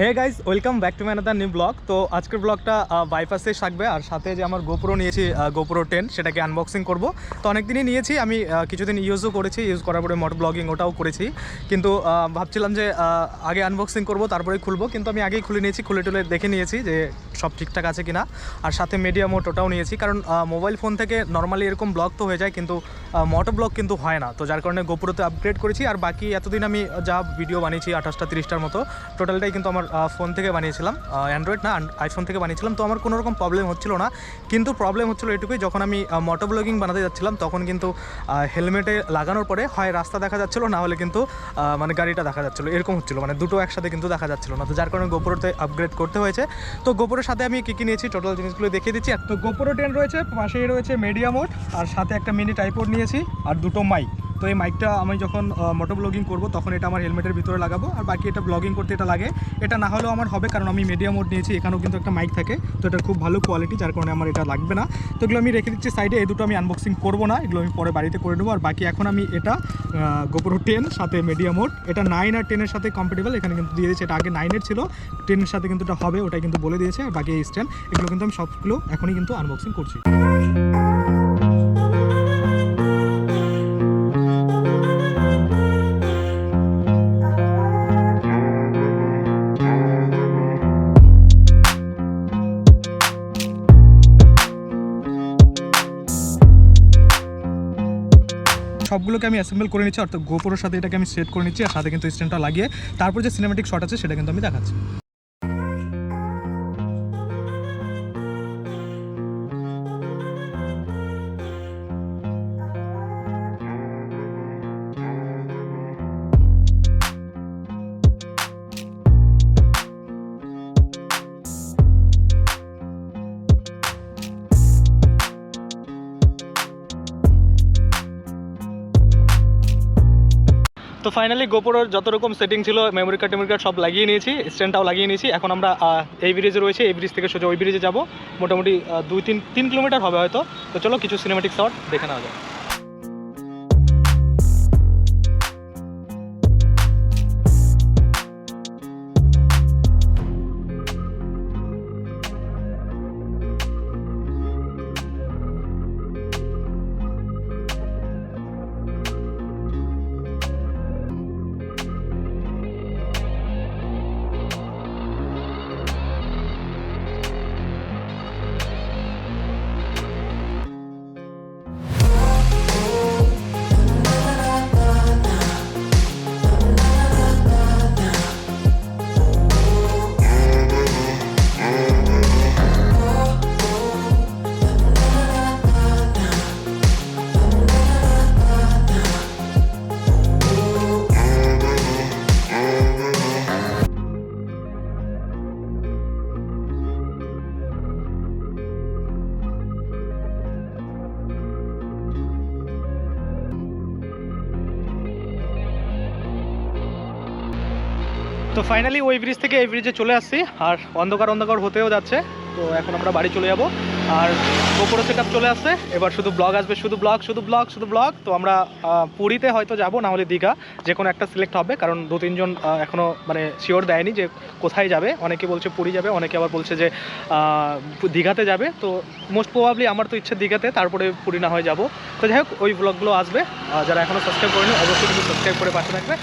Hey guys welcome back to man the new blog তো আজকের ব্লগটা বাইপাসে থাকবে আর সাথে যে আমার গোপ্রো নিয়েছি গোপ্রো টেন সেটাকে আনবক্সিং করব। তো অনেক দিনই নিয়েছি, আমি কিছুদিন ইউজও করেছি ইউজ করার পরে মট ব্লগিং ওটাও করেছি। কিন্তু ভাবছিলাম যে আগে আনবক্সিং করব, তারপরে খুলবো। কিন্তু আমি আগেই খুলে নিয়েছি খুলে টুলে দেখে নিয়েছি যে সব ঠিকঠাক আছে কিনা। আর সাথে মিডিয়া মোট ওটাও নিয়েছি, কারণ মোবাইল ফোন থেকে নর্মালি এরকম ব্লক তো হয়ে যায়, কিন্তু মোটো ব্লগ কিন্তু হয় না। তো যার কারণে গোপুরোতে আপগ্রেড করেছি, আর বাকি এতদিন আমি যা ভিডিও বানিয়েছি, আঠাশটা, তিরিশটার মতো টোটালটাই কিন্তু আমার ফোন থেকে বানিয়েছিলাম। অ্যান্ড্রয়েড না আইফোন থেকে বানিয়েছিলাম, তো আমার কোনো রকম প্রবলেম হচ্ছিল না। কিন্তু প্রবলেম হচ্ছিল এটুকুই, যখন আমি মোটো ব্লগিং বানাতে যাচ্ছিলাম, তখন কিন্তু হেলমেটে লাগানোর পরে হয় রাস্তা দেখা যাচ্ছিল, না হলে কিন্তু মানে গাড়িটা দেখা যাচ্ছিল। এরকম হচ্ছিল মানে দুটো একসাথে কিন্তু দেখা যাচ্ছিল না। তো যার কারণে গোপুরোতে আপগ্রেড করতে হয়েছে। তো গোপুরের সাথে আমি কী কী নিয়েছি টোটাল জিনিসগুলো দেখিয়ে দিচ্ছি। তো গোপুরো টেন রয়েছে, পাশেই রয়েছে মিডিয়া মোড আর সাথে একটা মিনি টাইপোড নিয়েছি, আর দুটো মাইক তো এই মাইকটা আমি যখন মোটো ব্লগিং করব, তখন এটা আমার হেলমেটের ভিতরে লাগাবো, আর বাকি এটা ব্লগিং করতে এটা লাগে। এটা না হলেও আমার হবে, কারণ আমি মিডিয়াম মোড নিয়েছি, এখানেও কিন্তু একটা মাইক থাকে, তো এটা খুব ভালো কোয়ালিটি যার কারণে আমার এটা লাগবে না। তো এগুলো আমি রেখে দিচ্ছি সাইডে এই দুটো আমি আনবক্সিং করব না, এগুলো আমি পরে বাড়িতে করে নেব, আর বাকি এখন আমি এটা গোপরো টেন সাথে মিডিয়াম মোড এটা নাইন আর টেনের সাথে কম্পিটেবল এখানে কিন্তু দিয়ে দিয়েছে, এটা আগে নাইনের ছিল টেনের সাথে কিন্তু এটা হবে, ওটাই কিন্তু বলে দিয়েছে, আর বাকি এই স্ট্যান্ড এগুলো কিন্তু আমি সবগুলো এখনই কিন্তু আনবক্সিং করছি। সবগুলোকে আমি অ্যাসেম্বল করে নিচ্ছি, অর্থাৎ গোপোর সাথে এটাকে আমি সেট করে নিচ্ছি, আর সাথে কিন্তু স্ট্যান্ডটা লাগিয়ে তারপর যে সিনেমেটিক শট আছে, সেটা কিন্তু আমি দেখাচ্ছি। তো ফাইনালি গোপোর যত রকম সেটিং ছিল মেমোরি কার্ড টেমোরি কার্ড সব লাগিয়ে নিয়েছি স্ট্যান্ডটাও লাগিয়ে নিয়েছি। এখন আমরা এই ব্রিজে রয়েছে, এই ব্রিজ থেকে সোজা ওই ব্রিজে যাব। মোটামুটি দুই তিন তিন কিলোমিটার হবে হয়তো। তো চলো, কিছু সিনেমেটিক শট দেখে নেওয়া যায় তো ফাইনালি ওই ব্রিজ থেকে এই ব্রিজে চলে আসছি আর অন্ধকার অন্ধকার হতেও যাচ্ছে তো এখন আমরা বাড়ি চলে যাব। আর গোপরো সেট চলে আসছে এবার শুধু ব্লগ আসবে শুধু ব্লগ শুধু ব্লগ শুধু ব্লগ তো আমরা পুরীতে হয়তো যাব না হলে দীঘা যে কোনো একটা সিলেক্ট হবে কারণ দু তিনজন আহ, এখনও মানে শিওর দেয়নি যে কোথায় যাবে। অনেকে বলছে পুরী যাবে অনেকে আবার বলছে যে দীঘাতে যাবে। তো মোস্ট প্রবাবলি আমার তো ইচ্ছে দীঘাতে তারপরে পুরী না হয়ে যাব। তো যাই হোক ওই ব্লগগুলো আসবে। যারা এখনও সাবস্ক্রাইব করেনি অবশ্যই কিন্তু সাবস্ক্রাইব করে পাশে থাকবে।